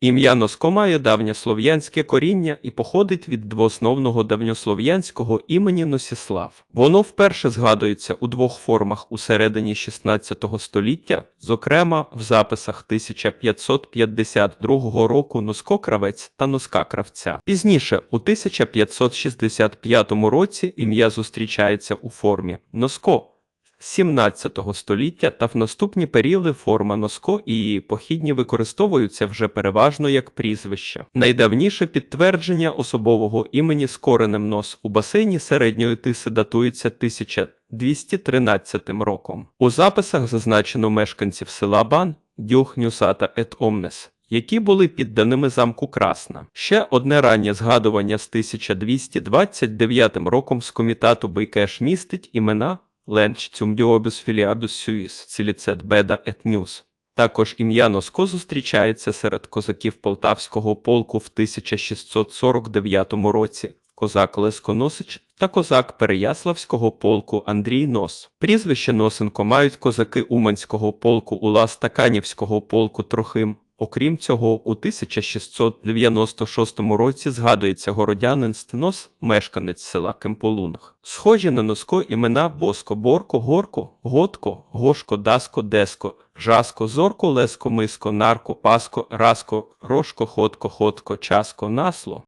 Ім'я Носко має давньослов'янське коріння і походить від двоосновного давньослов'янського імені Носіслав. Воно вперше згадується у двох формах у середині 16 століття, зокрема в записах 1552 року Носко Кравець та Носка Кравця. Пізніше, у 1565 році, ім'я зустрічається у формі Носко. 17 століття та в наступні періоди форма носко і її похідні використовуються вже переважно як прізвище. Найдавніше підтвердження особового імені з коренем нос у басейні середньої тиси датується 1213 роком. У записах зазначено мешканців села Бан, Дюх Нюсата ет Омнес. Які були підданими замку Красна. Ще одне раннє згадування з 1229 роком з комітату Бейкеш містить імена Ленч Цюмдіобюс Філіабюс Сюїс Ціліцет Беда Ет Нюс. Також ім'я Носко зустрічається серед козаків Полтавського полку в 1649 році. Козак Леско Носич та козак Переяславського полку Андрій Нос. Прізвище Носенко мають козаки Уманського полку Улас та Канівського полку Трохим. Окрім цього, у 1696 році згадується городянин Стенос, мешканець села Кемполунг. Схожі на носко імена Боско, Борко, Горко, Готко, Гошко, Даско, Деско, Жаско, Зорко, Леско, Миско, Нарко, Паско, Раско, Рошко, Ходко, Ходко, Часко, Насло.